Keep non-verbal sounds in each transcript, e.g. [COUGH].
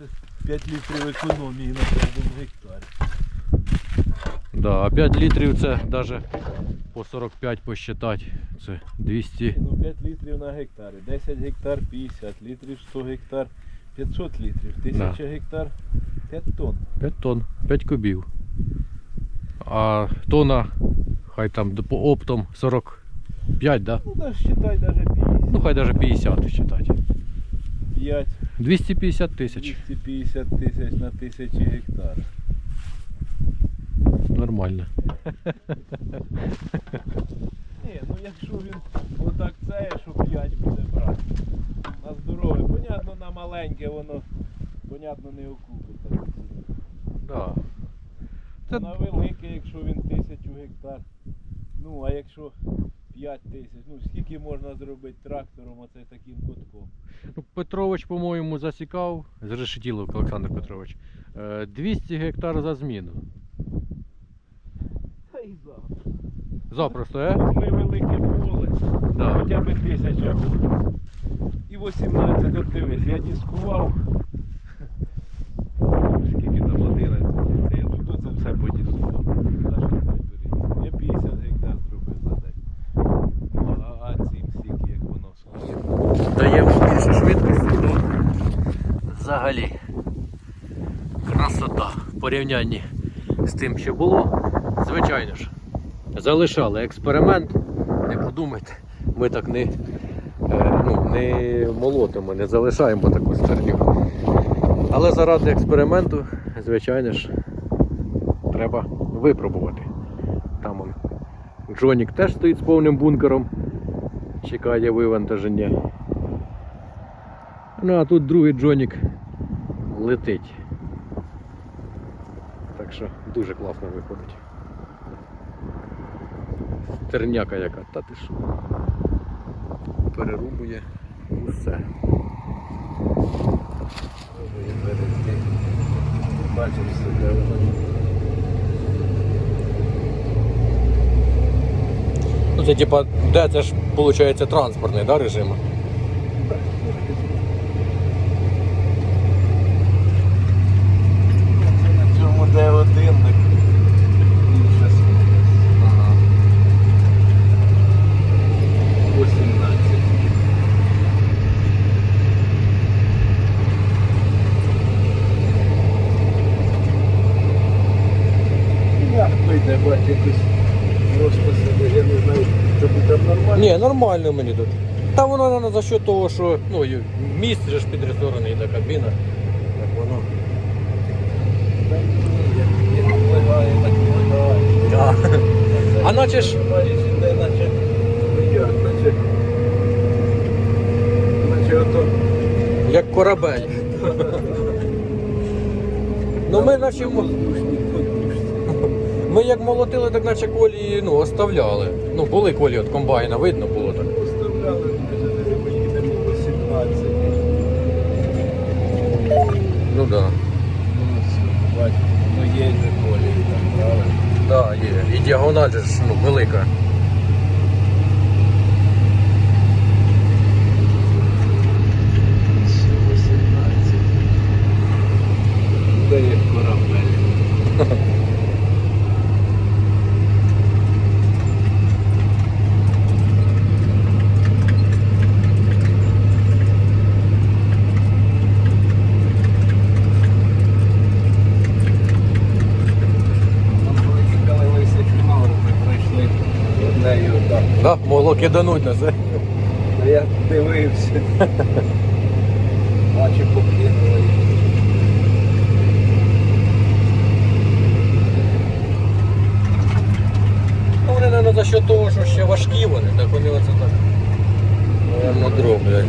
Це 5 літрів економії на кожному гектарі. Да, а 5 літрів це навіть по 45 посчитати. Це 200. Ну 5 літрів на гектарі. 10 гектар 50 літрів, 100 гектар 500 літрів, 1000 гектар 5 тонн. 5 тонн, 5 кубів. А тона, хай там по оптом 45, да? Ну считай даже 50. Ну хай даже 50 считати. 5 250 тисяч. 250 тисяч на тисячі гектар. Нормально. Ні, ну якщо він отак це, що 5 буде брати. На здоров'я. Понятно, на маленьке воно, понятно, не окупиться. Да. Це- На велике, якщо він тисячу гектар. Ну, а якщо 5 тисяч, ну скільки можна зробити трактором оце таким кутком? Ну, Петрович, по-моєму, засікав, з Решетілов Олександр Петрович. е, 200 гектар за зміну. Та і завтра. Запросто, е? Ми велике поле, Да. хоча б тисяча. І 18, от дивись, я дискував. Скільки там 11? Це я тут оце все подіскував. За що це беріть? Я 50 гектар зробив за день. Ну, а, а цим скільки, як воно служить. Даємо більше швидкості, то взагалі красота в порівнянні з тим, що було. Звичайно ж, залишали експеримент. Не подумайте, ми так не, е, ну, не молотимо, не залишаємо таку стерню. Але заради експерименту, звичайно ж, треба випробувати. Там он, Джонік теж стоїть з повним бункером, чекає вивантаження. Ну а тут другий Джонік летить. Так що дуже класно виходить. Стерняка яка, та ти що? Перерубує усе. Себе воно. Ну це типа, де це ж виходить транспортний да, режим? На годинник. Ага. 18. Як вийде, бать, якось просто я не знаю, тобі там нормально. Ні, нормально мені тут. Та воно наверно, за счет того, що ну, же ж підресорений до кабіна. Так воно. Та ні, як- як впливає, так впливає. Да. А наче ж як, корабель. Ну ми наче ми як молотили, так наче колії ну, оставляли. Ну, були колії від комбайна, видно було так. Поставляли, ми їдемо 18. Ну так. Ну, бачиш, ну є полі там, правильно? Да, є. І діагональ же ж ну, велика. Де як корабель. [LAUGHS] кидануть нас. а? Я дивився. Наче покинули. Ну, вони, мабуть, за що того, що ще важкі вони, так вони оце так. Наверно, дроблять.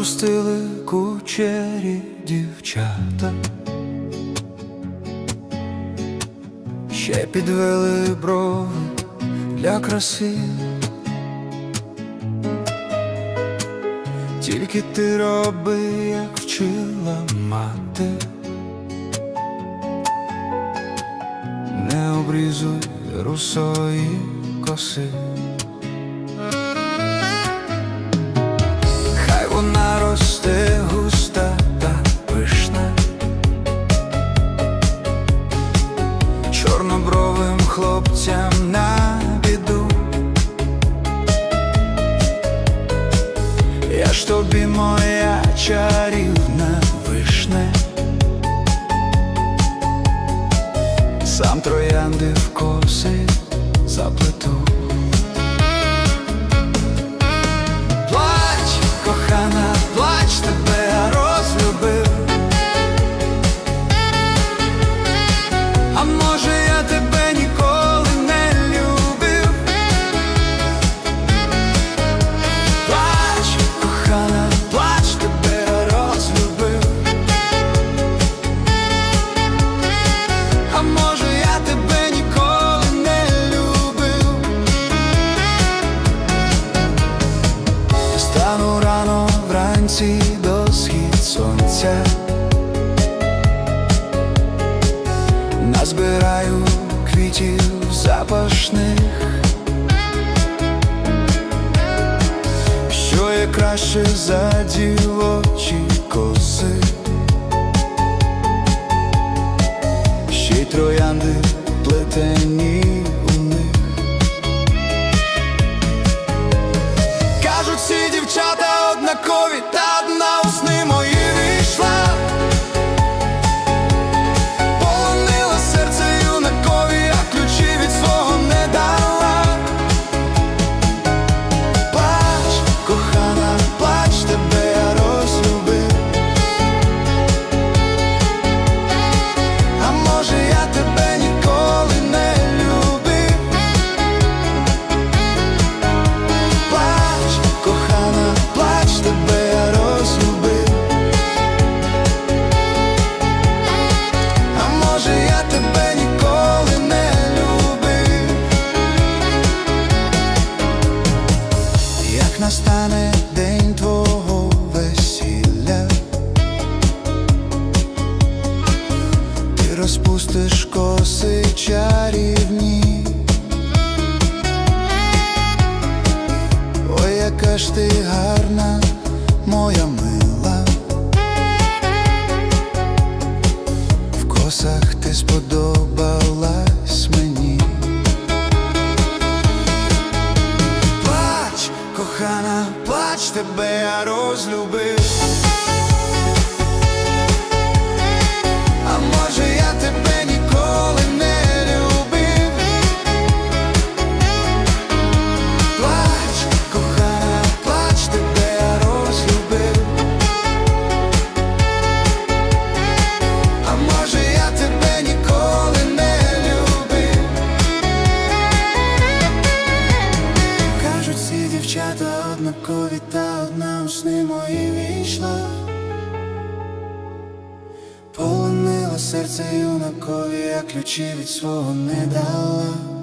розпустили кучері дівчата, ще підвели брови для краси, тільки ти роби, як вчила мати, не обрізуй русої коси. хлопцям на біду, я ж тобі моя чарівна вишне, сам троянди в коси заплету. вранці до схід сонця. Назбираю квітів запашних, що є краще за дівочі коси, ще й троянди плетені. ж ти гарна, моя ми. মনে দাও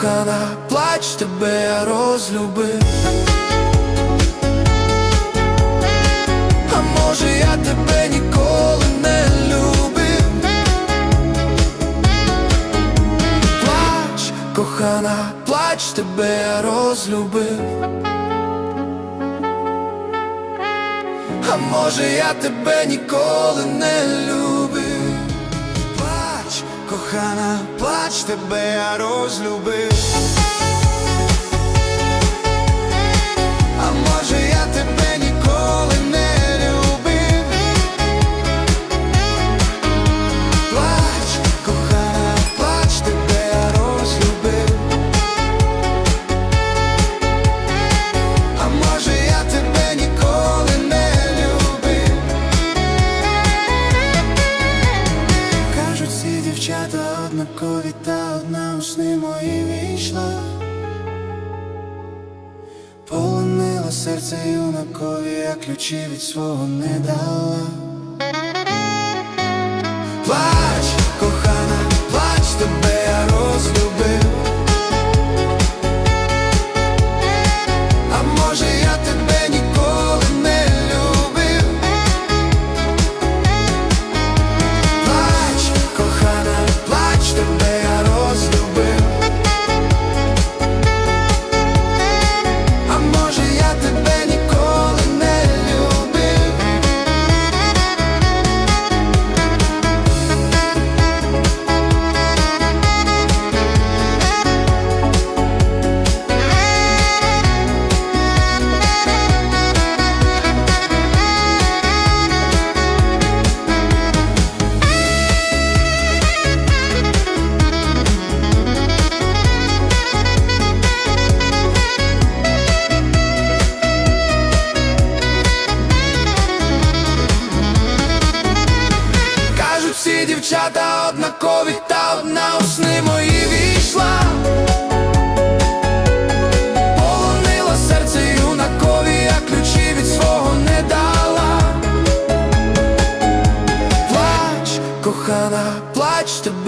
кохана, плач тебе розлюбив. А може я тебе ніколи не любив. Плач, кохана, плач тебе розлюбив. А може я тебе ніколи не любив. Кохана, плач тебе я розлюбив. Полонила серце юнакові, я ключі від свого не дала.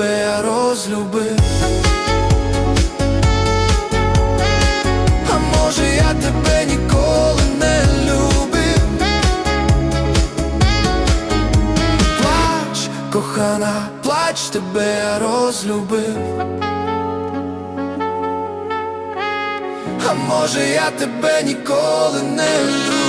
Тебе я розлюбив. А може я тебе ніколи не любив. Плач, кохана, плач, тебе я розлюбив. А може я тебе ніколи не любив.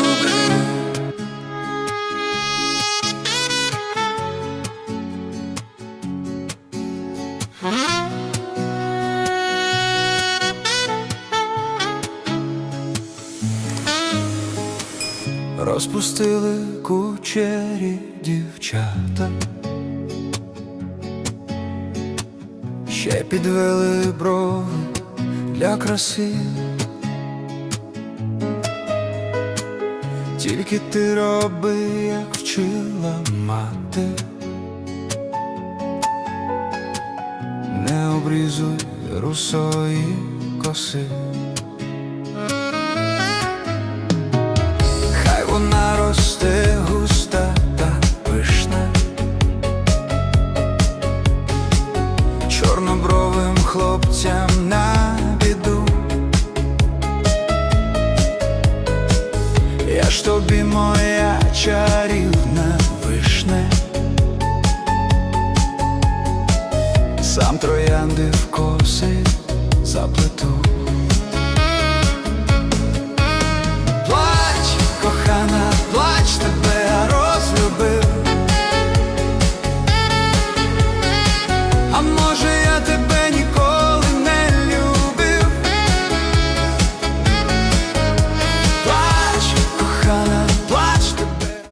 Розпустили кучері дівчата, ще підвели брови для краси. Тільки ти роби, як вчила мати. Не обрізуй русої коси. Хай сам троянди в коси заплету.